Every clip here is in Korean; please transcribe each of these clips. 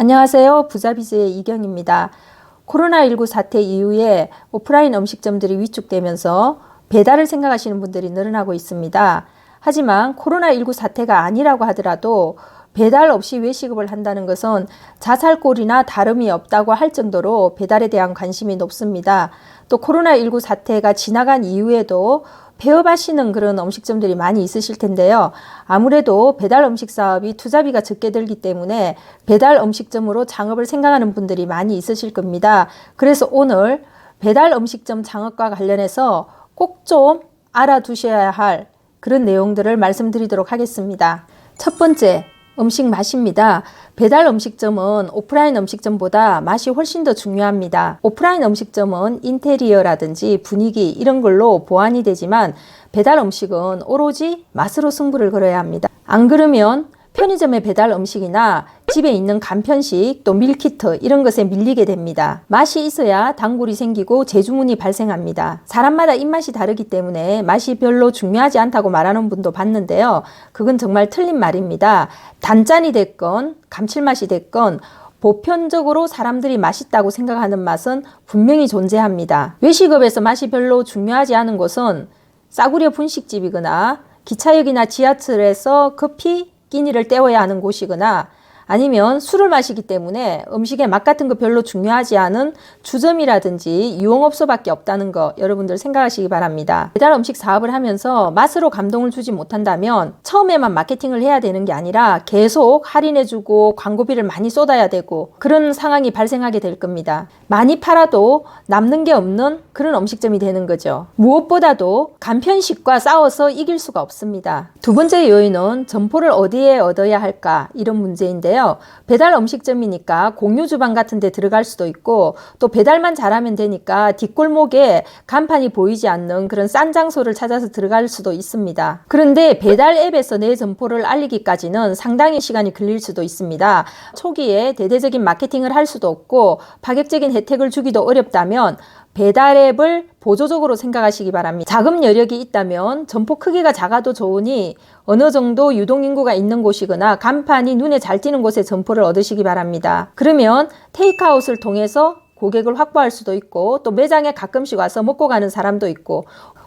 안녕하세요. 부자비즈의 이경입니다. 코로나19 사태 이후에 오프라인 음식점들이 위축되면서 배달을 생각하시는 분들이 늘어나고 있습니다. 하지만 코로나19 사태가 아니라고 하더라도 배달 없이 외식업을 한다는 것은 자살골이나 다름이 없다고 할 정도로 배달에 대한 관심이 높습니다. 또 코로나19 사태가 지나간 이후에도 폐업하시는 그런 음식점들이 많이 있으실 텐데요. 아무래도 배달 음식 사업이 투자비가 적게 들기 때문에 배달 음식점으로 창업을 생각하는 분들이 많이 있으실 겁니다. 그래서 오늘 배달 음식점 창업과 관련해서 꼭 좀 알아두셔야 할 그런 내용들을 말씀드리도록 하겠습니다. 첫 번째, 음식 맛입니다. 배달 음식점은 오프라인 음식점보다 맛이 훨씬 더 중요합니다. 오프라인 음식점은 인테리어라든지 분위기 이런 걸로 보완이 되지만 배달 음식은 오로지 맛으로 승부를 걸어야 합니다. 안 그러면 편의점의 배달 음식이나 집에 있는 간편식 또 밀키트 이런 것에 밀리게 됩니다. 맛이 있어야 단골이 생기고 재주문이 발생합니다. 사람마다 입맛이 다르기 때문에 맛이 별로 중요하지 않다고 말하는 분도 봤는데요. 그건 정말 틀린 말입니다. 단짠이 됐건 감칠맛이 됐건 보편적으로 사람들이 맛있다고 생각하는 맛은 분명히 존재합니다. 외식업에서 맛이 별로 중요하지 않은 곳은 싸구려 분식집이거나 기차역이나 지하철에서 커피 끼니를 때워야 하는 곳이거나 아니면 술을 마시기 때문에 음식의 맛 같은 거 별로 중요하지 않은 주점이라든지 유흥업소밖에 없다는 거 여러분들 생각하시기 바랍니다. 배달 음식 사업을 하면서 맛으로 감동을 주지 못한다면 처음에만 마케팅을 해야 되는 게 아니라 계속 할인해주고 광고비를 많이 쏟아야 되고 그런 상황이 발생하게 될 겁니다. 많이 팔아도 남는 게 없는 그런 음식점이 되는 거죠. 무엇보다도 간편식과 싸워서 이길 수가 없습니다. 두 번째 요인은 점포를 어디에 얻어야 할까 이런 문제인데요. 배달 음식점이니까 공유 주방 같은 데 들어갈 수도 있고 또 배달만 잘하면 되니까 뒷골목에 간판이 보이지 않는 그런 싼 장소를 찾아서 들어갈 수도 있습니다. 그런데 배달 앱에서 내 점포를 알리기까지는 상당히 시간이 걸릴 수도 있습니다. 초기에 대대적인 마케팅을 할 수도 없고 파격적인 혜택을 주기도 어렵다면 배달 앱을 보조적으로 생각하시기 바랍니다. 자금 여력이 있다면 점포 크기가 작아도 좋으니 어느 정도 유동인구가 있는 곳이거나 간판이 눈에 잘 띄는 곳에 점포를 얻으시기 바랍니다. 그러면 테이크아웃을 통해서 고객을 확보할 수도 있고 또 매장에 가끔씩 와서 먹고 가는 사람도 있고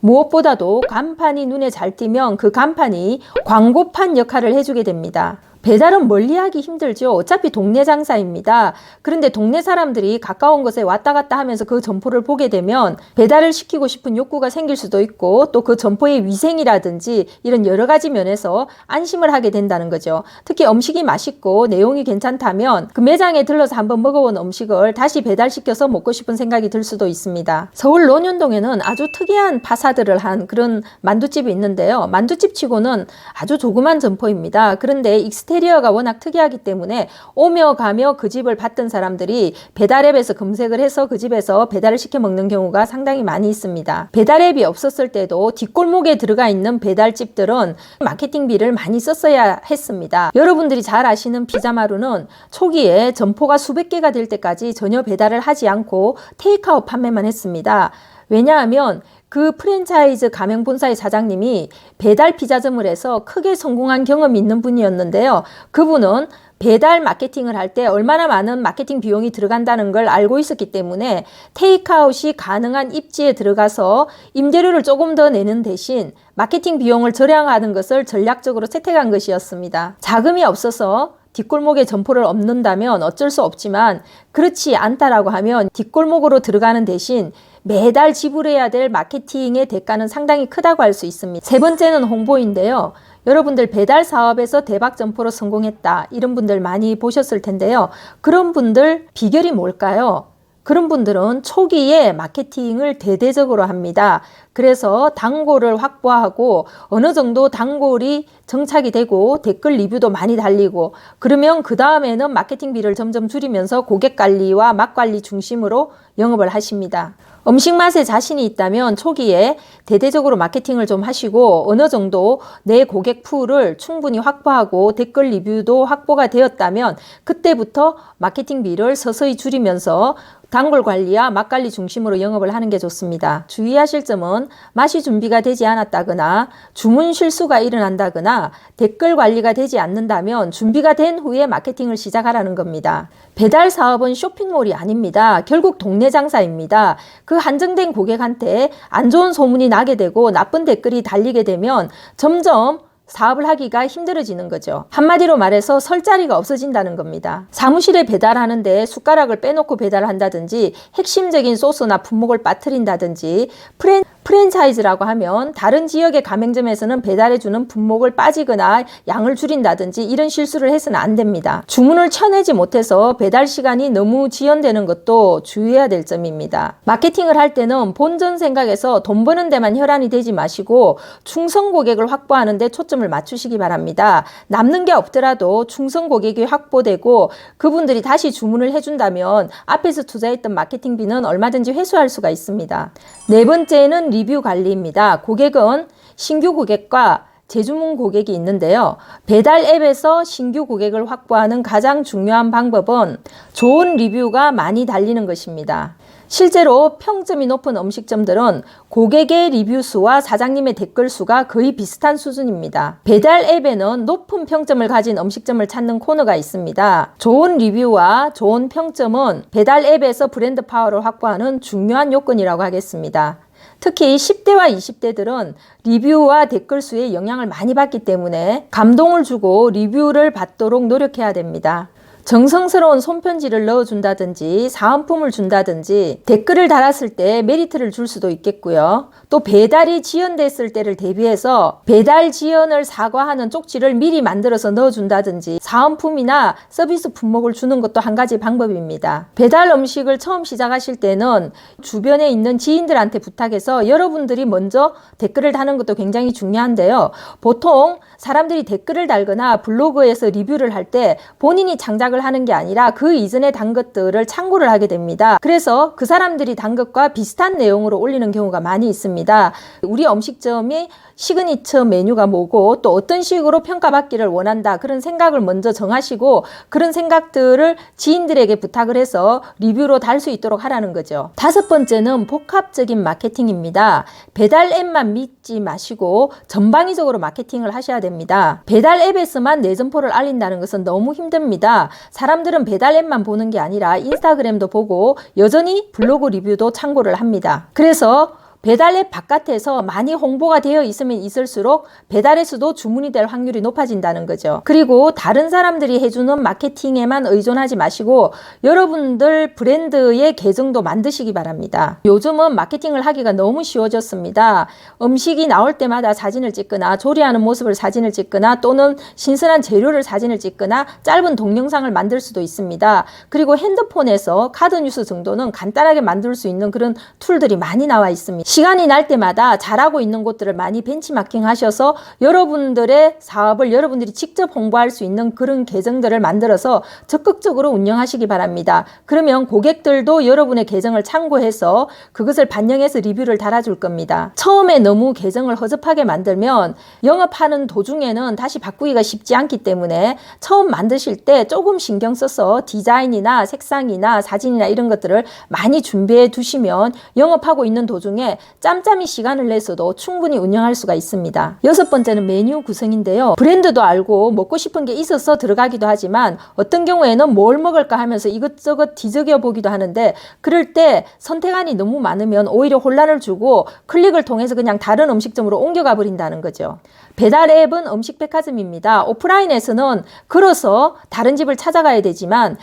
무엇보다도 간판이 눈에 잘 띄면 그 간판이 광고판 역할을 해주게 됩니다. 배달은 멀리하기 힘들죠. 어차피 동네 장사입니다. 그런데 동네 사람들이 가까운 곳에 왔다 갔다 하면서 그 점포를 보게 되면 배달을 시키고 싶은 욕구가 생길 수도 있고 또 그 점포의 위생이라든지 이런 여러 가지 면에서 안심을 하게 된다는 거죠. 특히 음식이 맛있고 내용이 괜찮다면 그 매장에 들러서 한번 먹어본 음식을 다시 배달시켜서 먹고 싶은 생각이 들 수도 있습니다. 서울 논현동에는 아주 특이한 파사들을 한 그런 만두집이 있는데요. 만두집 치고는 아주 조그만 점포입니다. 그런데 익스테 인테리어가 워낙 특이하기 때문에 오며 가며 그 집을 봤던 사람들이 배달앱에서 검색을 해서 그 집에서 배달을 시켜 먹는 경우가 상당히 많이 있습니다. 배달앱이 없었을 때도 뒷골목에 들어가 있는 배달집들은 마케팅비를 많이 썼어야 했습니다. 여러분들이 잘 아시는 피자마루는 초기에 점포가 수백 개가 될 때까지 전혀 배달을 하지 않고 테이크아웃 판매만 했습니다. 왜냐하면 그 프랜차이즈 가맹 본사의 사장님이 배달 피자점을 해서 크게 성공한 경험이 있는 분이었는데요. 그분은 배달 마케팅을 할 때 얼마나 많은 마케팅 비용이 들어간다는 걸 알고 있었기 때문에 테이크아웃이 가능한 입지에 들어가서 임대료를 조금 더 내는 대신 마케팅 비용을 절약하는 것을 전략적으로 채택한 것이었습니다. 자금이 없어서 뒷골목에 점포를 없는다면 어쩔 수 없지만 그렇지 않다라고 하면 뒷골목으로 들어가는 대신 매달 지불해야 될 마케팅의 대가는 상당히 크다고 할 수 있습니다. 세 번째는 홍보인데요. 여러분들 배달 사업에서 대박 점포로 성공했다. 이런 분들 많이 보셨을 텐데요. 그런 분들 비결이 뭘까요? 그런 분들은 초기에 마케팅을 대대적으로 합니다. 그래서 단골을 확보하고 어느 정도 단골이 정착이 되고 댓글 리뷰도 많이 달리고 그러면 그 다음에는 마케팅비를 점점 줄이면서 고객 관리와 맛 관리 중심으로 영업을 하십니다. 음식 맛에 자신이 있다면 초기에 대대적으로 마케팅을 좀 하시고 어느 정도 내 고객 풀을 충분히 확보하고 댓글 리뷰도 확보가 되었다면 그때부터 마케팅비를 서서히 줄이면서 단골 관리와 맛 관리 중심으로 영업을 하는 게 좋습니다. 주의하실 점은 맛이 준비가 되지 않았다거나 주문 실수가 일어난다거나 댓글 관리가 되지 않는다면 준비가 된 후에 마케팅을 시작하라는 겁니다. 배달 사업은 쇼핑몰이 아닙니다. 결국 동네 장사입니다. 그 한정된 고객한테 안 좋은 소문이 나게 되고 나쁜 댓글이 달리게 되면 점점 사업을 하기가 힘들어지는 거죠. 한마디로 말해서 설 자리가 없어진다는 겁니다. 사무실에 배달하는데 숟가락을 빼놓고 배달한다든지 핵심적인 소스나 품목을 빠뜨린다든지 프랜 프랜차이즈라고 하면 다른 지역의 가맹점에서는 배달해주는 분목을 빠지거나 양을 줄인다든지 이런 실수를 해서는 안 됩니다. 주문을 쳐내지 못해서 배달 시간이 너무 지연되는 것도 주의해야 될 점입니다. 마케팅을 할 때는 본전 생각에서 돈 버는 데만 혈안이 되지 마시고 충성 고객을 확보하는 데 초점을 맞추시기 바랍니다. 남는 게 없더라도 충성 고객이 확보되고 그분들이 다시 주문을 해준다면 앞에서 투자했던 마케팅비는 얼마든지 회수할 수가 있습니다. 네 번째는 리뷰 관리입니다. 고객은 신규 고객과 재주문 고객이 있는데요. 배달 앱에서 신규 고객을 확보하는 가장 중요한 방법은 좋은 리뷰가 많이 달리는 것입니다. 실제로 평점이 높은 음식점들은 고객의 리뷰 수와 사장님의 댓글 수가 거의 비슷한 수준입니다. 배달 앱에는 높은 평점을 가진 음식점을 찾는 코너가 있습니다. 좋은 리뷰와 좋은 평점은 배달 앱에서 브랜드 파워를 확보하는 중요한 요건이라고 하겠습니다. 특히 10대와 20대들은 리뷰와 댓글 수에 영향을 많이 받기 때문에 감동을 주고 리뷰를 받도록 노력해야 됩니다. 정성스러운 손편지를 넣어준다든지 사은품을 준다든지 댓글을 달았을 때 메리트를 줄 수도 있겠고요. 또 배달이 지연됐을 때를 대비해서 배달 지연을 사과하는 쪽지를 미리 만들어서 넣어준다든지 사은품이나 서비스 품목을 주는 것도 한 가지 방법입니다. 배달 음식을 처음 시작하실 때는 주변에 있는 지인들한테 부탁해서 여러분들이 먼저 댓글을 다는 것도 굉장히 중요한데요. 보통 사람들이 댓글을 달거나 블로그에서 리뷰를 할 때 본인이 장작 을 하는 게 아니라 그 이전에 단 것들을 참고를 하게 됩니다. 그래서 그 사람들이 단 것과 비슷한 내용으로 올리는 경우가 많이 있습니다. 우리 음식점이 시그니처 메뉴가 뭐고 또 어떤 식으로 평가받기를 원한다 그런 생각을 먼저 정하시고 그런 생각들을 지인들에게 부탁을 해서 리뷰로 달 수 있도록 하라는 거죠. 다섯 번째는 복합적인 마케팅입니다. 배달 앱만 믿지 마시고 전방위적으로 마케팅을 하셔야 됩니다. 배달 앱에서만 내 점포를 알린다는 것은 너무 힘듭니다. 사람들은 배달 앱만 보는 게 아니라 인스타그램도 보고 여전히 블로그 리뷰도 참고를 합니다. 그래서 배달앱 바깥에서 많이 홍보가 되어 있으면 있을수록 배달에서도 주문이 될 확률이 높아진다는 거죠. 그리고 다른 사람들이 해주는 마케팅에만 의존하지 마시고 여러분들 브랜드의 계정도 만드시기 바랍니다. 요즘은 마케팅을 하기가 너무 쉬워졌습니다. 음식이 나올 때마다 사진을 찍거나 조리하는 모습을 사진을 찍거나 또는 신선한 재료를 사진을 찍거나 짧은 동영상을 만들 수도 있습니다. 그리고 핸드폰에서 카드 뉴스 정도는 간단하게 만들 수 있는 그런 툴들이 많이 나와 있습니다. 시간이 날 때마다 잘하고 있는 곳들을 많이 벤치마킹 하셔서 여러분들의 사업을 여러분들이 직접 홍보할 수 있는 그런 계정들을 만들어서 적극적으로 운영하시기 바랍니다. 그러면 고객들도 여러분의 계정을 참고해서 그것을 반영해서 리뷰를 달아줄 겁니다. 처음에 너무 계정을 허접하게 만들면 영업하는 도중에는 다시 바꾸기가 쉽지 않기 때문에 처음 만드실 때 조금 신경 써서 디자인이나 색상이나 사진이나 이런 것들을 많이 준비해 두시면 영업하고 있는 도중에 짬짬이 시간을 내서도 충분히 운영할 수가 있습니다. 여섯 번째는 메뉴 구성인데요. 브랜드도 알고 먹고 싶은 게 있어서 들어가기도 하지만 어떤 경우에는 뭘 먹을까 하면서 이것저것 뒤적여 보기도 하는데 그럴 때 선택안이 너무 많으면 오히려 혼란을 주고 클릭을 통해서 그냥 다른 음식점으로 옮겨가 버린다는 거죠. 배달 앱은 음식 백화점입니다. 오프라인에서는 걸어서 다른 집을 찾아가야 되지만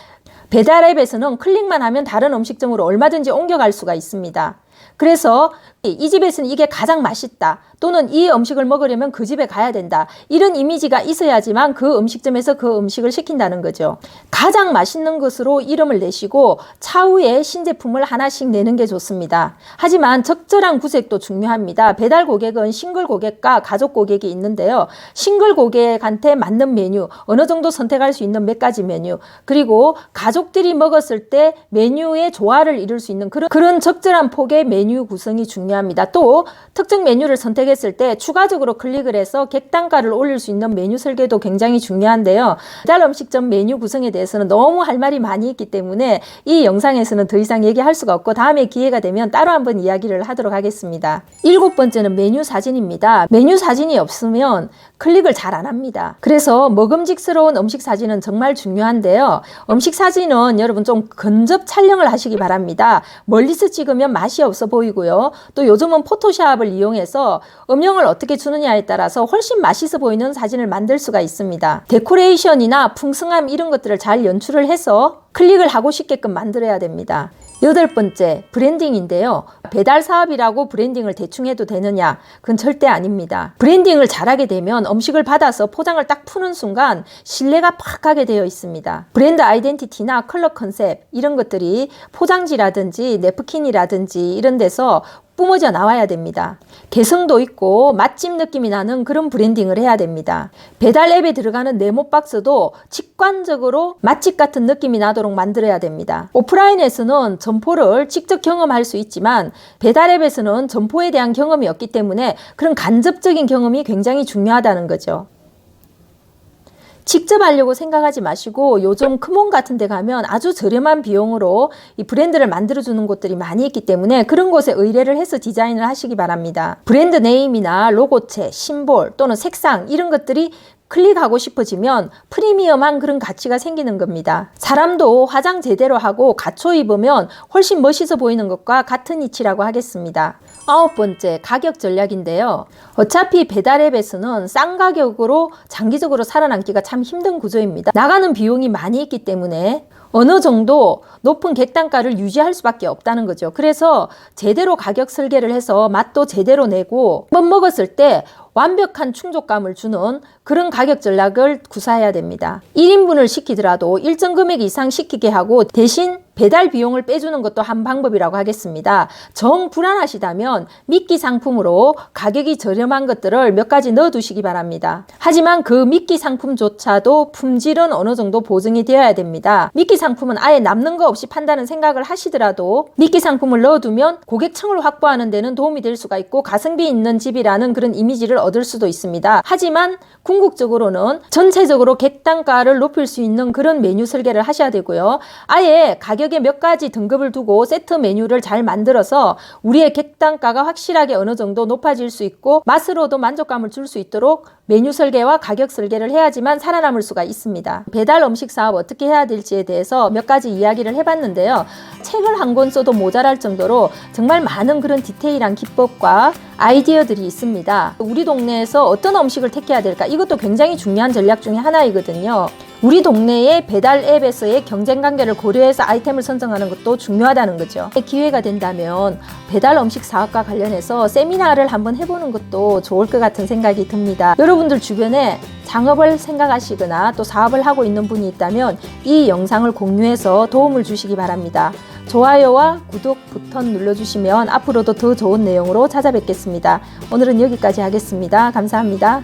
배달 앱에서는 클릭만 하면 다른 음식점으로 얼마든지 옮겨갈 수가 있습니다. 그래서 이 집에서는 이게 가장 맛있다. 또는 이 음식을 먹으려면 그 집에 가야 된다. 이런 이미지가 있어야지만 그 음식점에서 그 음식을 시킨다는 거죠. 가장 맛있는 것으로 이름을 내시고 차후에 신제품을 하나씩 내는 게 좋습니다. 하지만 적절한 구색도 중요합니다. 배달 고객은 싱글 고객과 가족 고객이 있는데요. 싱글 고객한테 맞는 메뉴, 어느 정도 선택할 수 있는 몇 가지 메뉴, 그리고 가족들이 먹었을 때 메뉴의 조화를 이룰 수 있는 그런, 그런 적절한 폭의 메뉴 구성이 중요합니다. 또 특정 메뉴를 선택했을 때 추가적으로 클릭을 해서 객단가를 올릴 수 있는 메뉴 설계도 굉장히 중요한데요. 배달 음식점 메뉴 구성에 대해서는 너무 할 말이 많이 있기 때문에 이 영상에서는 더 이상 얘기할 수가 없고 다음에 기회가 되면 따로 한번 이야기를 하도록 하겠습니다. 일곱 번째는 메뉴 사진입니다. 메뉴 사진이 없으면 클릭을 잘 안 합니다. 그래서 먹음직스러운 음식 사진은 정말 중요한데요. 음식 사진은 여러분 좀 근접 촬영을 하시기 바랍니다. 멀리서 찍으면 맛이 없어 보이고요. 또 요즘은 포토샵을 이용해서 음영을 어떻게 주느냐에 따라서 훨씬 맛있어 보이는 사진을 만들 수가 있습니다. 데코레이션이나 풍성함 이런 것들을 잘 연출을 해서 클릭을 하고 싶게끔 만들어야 됩니다. 여덟 번째, 브랜딩인데요. 배달 사업이라고 브랜딩을 대충 해도 되느냐? 그건 절대 아닙니다. 브랜딩을 잘하게 되면 음식을 받아서 포장을 딱 푸는 순간 신뢰가 팍 가게 되어 있습니다. 브랜드 아이덴티티나 컬러 컨셉 이런 것들이 포장지라든지 냅킨이라든지 이런 데서 뿜어져 나와야 됩니다. 개성도 있고 맛집 느낌이 나는 그런 브랜딩을 해야 됩니다. 배달 앱에 들어가는 네모 박스도 직관적으로 맛집 같은 느낌이 나도록 만들어야 됩니다. 오프라인에서는 점포를 직접 경험할 수 있지만 배달 앱에서는 점포에 대한 경험이 없기 때문에 그런 간접적인 경험이 굉장히 중요하다는 거죠. 직접 하려고 생각하지 마시고 요즘 크몬 같은 데 가면 아주 저렴한 비용으로 이 브랜드를 만들어 주는 곳들이 많이 있기 때문에 그런 곳에 의뢰를 해서 디자인을 하시기 바랍니다. 브랜드 네임이나 로고체, 심볼 또는 색상 이런 것들이 클릭하고 싶어지면 프리미엄한 그런 가치가 생기는 겁니다. 사람도 화장 제대로 하고 갖춰 입으면 훨씬 멋있어 보이는 것과 같은 이치라고 하겠습니다. 아홉 번째, 가격 전략인데요. 어차피 배달앱 에서는 싼 가격으로 장기적으로 살아남기가 참 힘든 구조입니다. 나가는 비용이 많이 있기 때문에 어느 정도 높은 객단가를 유지할 수밖에 없다는 거죠. 그래서 제대로 가격 설계를 해서 맛도 제대로 내고 한번 먹었을 때 완벽한 충족감을 주는 그런 가격 전략을 구사해야 됩니다. 1인분을 시키더라도 일정 금액 이상 시키게 하고 대신 배달 비용을 빼주는 것도 한 방법이라고 하겠습니다. 정 불안하시다면 미끼 상품으로 가격이 저렴한 것들을 몇 가지 넣어 두시기 바랍니다. 하지만 그 미끼 상품조차도 품질은 어느 정도 보증이 되어야 됩니다. 미끼 상품은 아예 남는 거 없이 판다는 생각을 하시더라도 미끼 상품을 넣어두면 고객층을 확보하는 데는 도움이 될 수가 있고 가성비 있는 집이라는 그런 이미지를 얻을 수도 있습니다. 하지만 궁극적으로는 전체적으로 객단가를 높일 수 있는 그런 메뉴 설계를 하셔야 되고요. 아예 가격 에 몇 가지 등급을 두고 세트 메뉴를 잘 만들어서 우리의 객단가가 확실하게 어느 정도 높아질 수 있고 맛으로도 만족감을 줄 수 있도록 메뉴 설계와 가격 설계를 해야지만 살아남을 수가 있습니다. 배달 음식 사업 어떻게 해야 될지에 대해서 몇 가지 이야기를 해봤는데요. 책을 한 권 써도 모자랄 정도로 정말 많은 그런 디테일한 기법과 아이디어들이 있습니다. 우리 동네에서 어떤 음식을 택해야 될까? 이것도 굉장히 중요한 전략 중에 하나이거든요. 우리 동네의 배달 앱에서의 경쟁 관계를 고려해서 아이템을 선정하는 것도 중요하다는 거죠. 기회가 된다면 배달 음식 사업과 관련해서 세미나를 한번 해보는 것도 좋을 것 같은 생각이 듭니다. 여러분들 주변에 창업을 생각하시거나 또 사업을 하고 있는 분이 있다면 이 영상을 공유해서 도움을 주시기 바랍니다. 좋아요와 구독 버튼 눌러주시면 앞으로도 더 좋은 내용으로 찾아뵙겠습니다. 오늘은 여기까지 하겠습니다. 감사합니다.